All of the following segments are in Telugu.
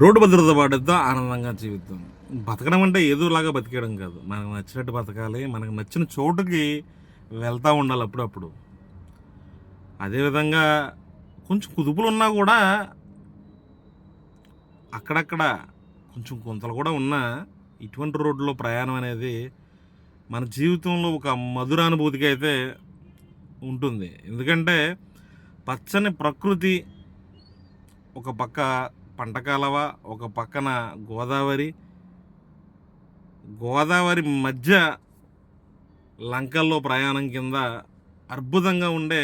రోడ్డు భద్రత బాధ్యత ఆనందంగా జీవితం. బతకడం అంటే ఏదోలాగా బతికేయడం కాదు. మనకు నచ్చినట్టు బతకాలి మనకు నచ్చిన చోటుకి వెళ్తూ ఉండాలి అప్పుడప్పుడు. అదేవిధంగా కొంచెం కుదుపులు ఉన్నా కూడా అక్కడక్కడ కొంచెం కొంతలు కూడా ఉన్నా ఇటువంటి రోడ్లో ప్రయాణం అనేది మన జీవితంలో ఒక మధురానుభూతిగా అయితే ఉంటుంది. ఎందుకంటే పచ్చని ప్రకృతి ఒక పక్క పంట కాలవ ఒక పక్కన గోదావరి. గోదావరి మధ్య లంకల్లో ప్రయాణం కింద అద్భుతంగా ఉండే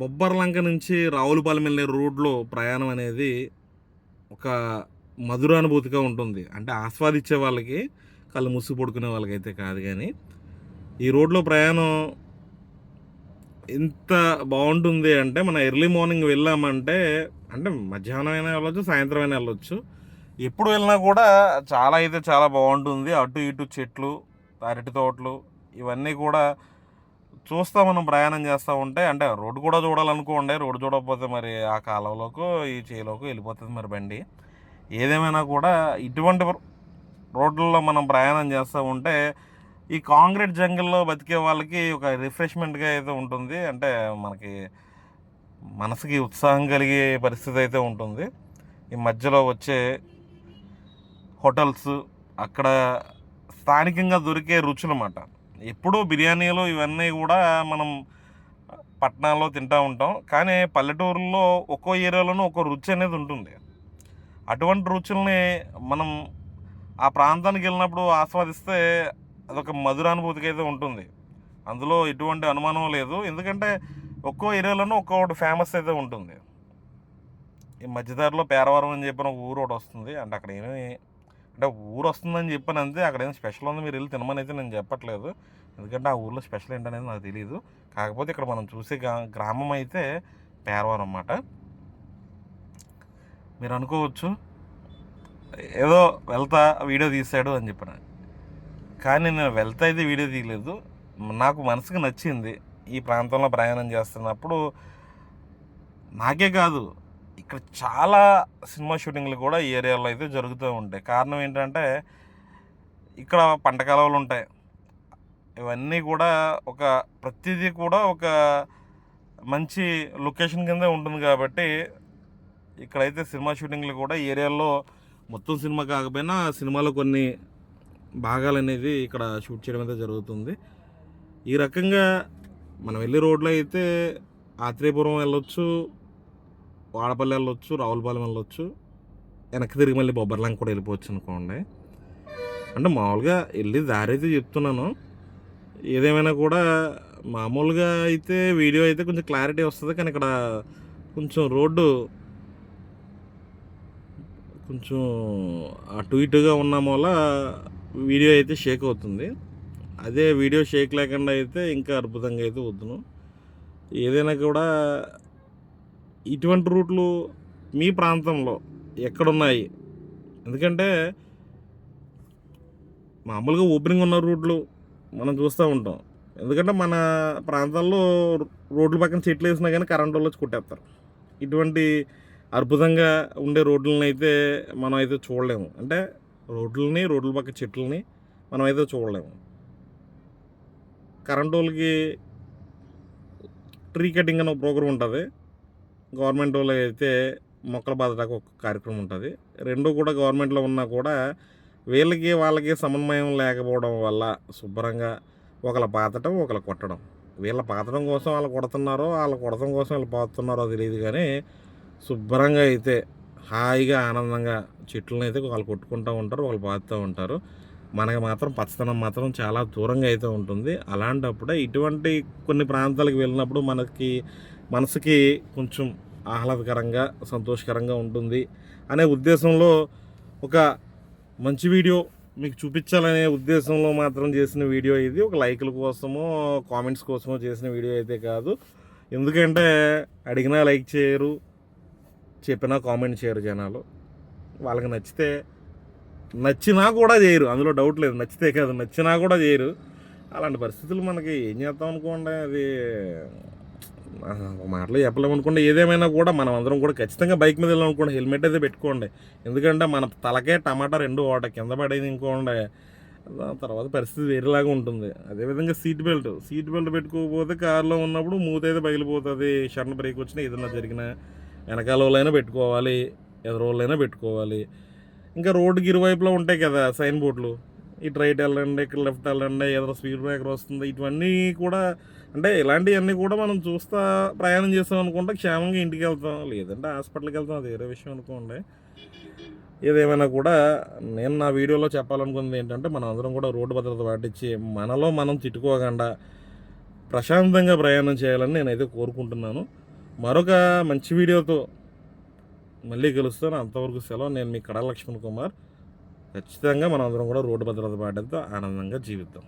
బొబ్బర్ లంక నుంచి రావులపాలెం వెళ్ళే రోడ్లో ప్రయాణం అనేది ఒక మధురానుభూతిగా ఉంటుంది. అంటే ఆస్వాదించే వాళ్ళకి కళ్ళు ముసుగు పడుకునే వాళ్ళకైతే కాదు కానీ ఈ రోడ్లో ప్రయాణం ఎంత బాగుంటుంది అంటే మనం ఎర్లీ మార్నింగ్ వెళ్ళామంటే అంటే మధ్యాహ్నం అయినా వెళ్ళొచ్చు సాయంత్రం అయినా వెళ్ళొచ్చు. ఎప్పుడు వెళ్ళినా కూడా చాలా అయితే చాలా బాగుంటుంది. అటు ఇటు చెట్లు అరటి తోటలు ఇవన్నీ కూడా చూస్తా మనం ప్రయాణం చేస్తూ ఉంటే అంటే రోడ్డు కూడా చూడాలనుకోండి రోడ్డు చూడకపోతే మరి ఆ కాలంలోకి ఈ చేలోకి వెళ్ళిపోతుంది మరి బండి. ఏదేమైనా కూడా ఇటువంటి రోడ్లలో మనం ప్రయాణం చేస్తూ ఉంటే ఈ కాంక్రీట్ జంగిల్లో బతికే వాళ్ళకి ఒక రిఫ్రెష్మెంట్గా అయితే ఉంటుంది. అంటే మనకి మనసుకి ఉత్సాహం కలిగే పరిస్థితి అయితే ఉంటుంది. ఈ మధ్యలో వచ్చే హోటల్స్ అక్కడ స్థానికంగా దొరికే రుచులు అన్నమాట ఎప్పుడూ బిర్యానీలు ఇవన్నీ కూడా మనం పట్టణాల్లో తింటూ ఉంటాం. కానీ పల్లెటూరులో ఒక్కో ఏరియాలోనూ ఒక్కో రుచి అనేది ఉంటుంది. అటువంటి రుచుల్ని మనం ఆ ప్రాంతానికి వెళ్ళినప్పుడు ఆస్వాదిస్తే అదొక మధురానుభూతికి అయితే ఉంటుంది. అందులో ఎటువంటి అనుమానం లేదు. ఎందుకంటే ఒక్కో ఏరియాలోనూ ఒక్కొక్కటి ఫేమస్ అయితే ఉంటుంది. ఈ మధ్యదారిలో పేరవరం అని చెప్పిన ఒక ఊరు ఒకటి వస్తుంది. అంటే అక్కడ ఏమీ అంటే ఊరు వస్తుందని చెప్పాను అంతే. అక్కడ ఏం స్పెషల్ ఉంది? మీరు వెళ్ళి తినమని అయితే నేను చెప్పట్లేదు. ఎందుకంటే ఆ ఊర్లో స్పెషల్ ఏంటనేది నాకు తెలియదు కాకపోతే ఇక్కడ మనం చూసే గ్రామం అయితే పేరవరం అన్నమాట. మీరు అనుకోవచ్చు ఏదో వెళ్తా వీడియో తీశాడు అని చెప్పిన. కానీ నేను వెళ్తా అయితే వీడియో తీయలేదు. నాకు మనసుకు నచ్చింది. ఈ ప్రాంతంలో ప్రయాణం చేస్తున్నప్పుడు నాకే కాదు ఇక్కడ చాలా సినిమా షూటింగ్లు కూడా ఈ ఏరియాలో అయితే జరుగుతూ ఉంటాయి. కారణం ఏంటంటే ఇక్కడ పంట కాలువలు ఉంటాయి. ఇవన్నీ కూడా ఒక ప్రతిదీ కూడా ఒక మంచి లొకేషన్ కింద ఉంటుంది కాబట్టి ఇక్కడైతే సినిమా షూటింగ్లు కూడా ఈ ఏరియాలో మొత్తం సినిమా కాకపోయినా సినిమాలో కొన్ని భాగాలు అనేది ఇక్కడ షూట్ చేయడం అయితే జరుగుతుంది. ఈ రకంగా మనం వెళ్ళే రోడ్లో అయితే ఆత్రేయపురం వెళ్ళొచ్చు వాడపల్లి వెళ్ళొచ్చు రావులపాలెం వెళ్ళొచ్చు. వెనక్కి తిరిగి మళ్ళీ బొబ్బర్లంక కూడా వెళ్ళిపోవచ్చు అనుకోండి. అంటే మామూలుగా వెళ్ళి దారి అయితే చెప్తున్నాను. ఏదేమైనా కూడా మామూలుగా అయితే వీడియో అయితే కొంచెం క్లారిటీ వస్తుంది. కానీ ఇక్కడ కొంచెం రోడ్డు కొంచెం అటు ఇటుగా ఉన్న మూల వీడియో అయితే షేక్ అవుతుంది. అదే వీడియో షేక్ లేకుండా అయితే ఇంకా అద్భుతంగా అయితే వద్దును. ఏదైనా కూడా ఇటువంటి రూట్లు మీ ప్రాంతంలో ఎక్కడున్నాయి? ఎందుకంటే మామూలుగా ఓపెనింగ్ ఉన్న రూట్లు మనం చూస్తూ ఉంటాం. ఎందుకంటే మన ప్రాంతాల్లో రోడ్ల పక్కన చెట్లు వేసినా కానీ కరెంట్ వాళ్ళు వచ్చి కొట్టేస్తారు. ఇటువంటి అద్భుతంగా ఉండే రోడ్లని అయితే మనం అయితే చూడలేము. అంటే రోడ్లని రోడ్ల పక్క చెట్లని మనం అయితే చూడలేము. కరెంట్ వాళ్ళకి ట్రీ కటింగ్ అనే ప్రోగ్రామ్ ఉంటుంది. గవర్నమెంట్ వాళ్ళు అయితే మొక్కల బాధటాకు ఒక కార్యక్రమం ఉంటుంది. రెండు కూడా గవర్నమెంట్లో ఉన్నా కూడా వీళ్ళకి వాళ్ళకి సమన్వయం లేకపోవడం వల్ల శుభ్రంగా ఒకళ్ళ పాతటం ఒకళ్ళ కొట్టడం. వీళ్ళ పాతడం కోసం వాళ్ళు కొడుతున్నారో వాళ్ళ కొడతం కోసం వీళ్ళు పాతున్నారో తెలియదు కానీ శుభ్రంగా అయితే హాయిగా ఆనందంగా చెట్లను అయితే వాళ్ళు కొట్టుకుంటూ ఉంటారు వాళ్ళు పాతుతూ ఉంటారు. మనకు మాత్రం పచ్చదనం మాత్రం చాలా దూరంగా అయితే ఉంటుంది. అలాంటప్పుడే ఇటువంటి కొన్ని ప్రాంతాలకు వెళ్ళినప్పుడు మనకి మనసుకి కొంచెం ఆహ్లాదకరంగా సంతోషకరంగా ఉంటుంది అనే ఉద్దేశంలో ఒక మంచి వీడియో మీకు చూపించాలనే ఉద్దేశంలో మాత్రం చేసిన వీడియో ఇది. ఒక లైకుల కోసమో కామెంట్స్ కోసమో చేసిన వీడియో అయితే కాదు. ఎందుకంటే అడిగినా లైక్ చేయరు చెప్పినా కామెంట్ చేయరు జనాలు. వాళ్ళకి నచ్చితే నచ్చినా కూడా చేయరు. అందులో డౌట్ లేదు. నచ్చితే కాదు. నచ్చినా కూడా చేయరు. అలాంటి పరిస్థితులు మనకి ఏం చేస్తాం అనుకోండి? అది మాటలు చెప్పలేము అనుకోండి. ఏదేమైనా కూడా మనం అందరం కూడా ఖచ్చితంగా బైక్ మీద వెళ్ళాలనుకోండి హెల్మెట్ అయితే పెట్టుకోండి. ఎందుకంటే మన తలకే టమాటా రెండు ఓట కింద పడేది ఇంకోండి. దాని తర్వాత పరిస్థితి వేరేలాగా ఉంటుంది. అదేవిధంగా సీట్ బెల్ట్ సీట్ బెల్ట్ పెట్టుకోకపోతే కారులో ఉన్నప్పుడు మూత అయితే పగిలిపోతుంది. షర్న్ బ్రేక్ వచ్చినా ఏదైనా జరిగినా వెనకాల వాళ్ళైనా పెట్టుకోవాలి. ఎదురు వాళ్ళైనా పెట్టుకోవాలి. ఇంకా రోడ్డుకి ఇరువైపులో ఉంటాయి కదా సైన్ బోర్డులు. ఇటు రైట్ వెళ్ళండి ఇక్కడ లెఫ్ట్ వెళ్ళండి ఏదో స్పీడ్ బ్రేకర్ వస్తుంది. ఇవన్నీ కూడా అంటే ఇలాంటివన్నీ కూడా మనం చూస్తా ప్రయాణం చేస్తాం అనుకుంటే క్షేమంగా ఇంటికి వెళ్తాం లేదంటే హాస్పిటల్కి వెళ్తాం అది వేరే విషయం అనుకోండి. ఏదేమైనా కూడా నేను నా వీడియోలో చెప్పాలనుకున్నది ఏంటంటే మనం అందరం కూడా రోడ్డు భద్రత పాటించి మనలో మనం తిట్టుకోకుండా ప్రశాంతంగా ప్రయాణం చేయాలని నేనైతే కోరుకుంటున్నాను. మరొక మంచి వీడియోతో మళ్ళీ కలుస్తాను. అంతవరకు సెలవు. నేను మీ కడా లక్ష్మణ్ కుమార్. ఖచ్చితంగా మనం అందరం కూడా రోడ్డు భద్రత పాటిద్దాం ఆనందంగా జీవిద్దాం.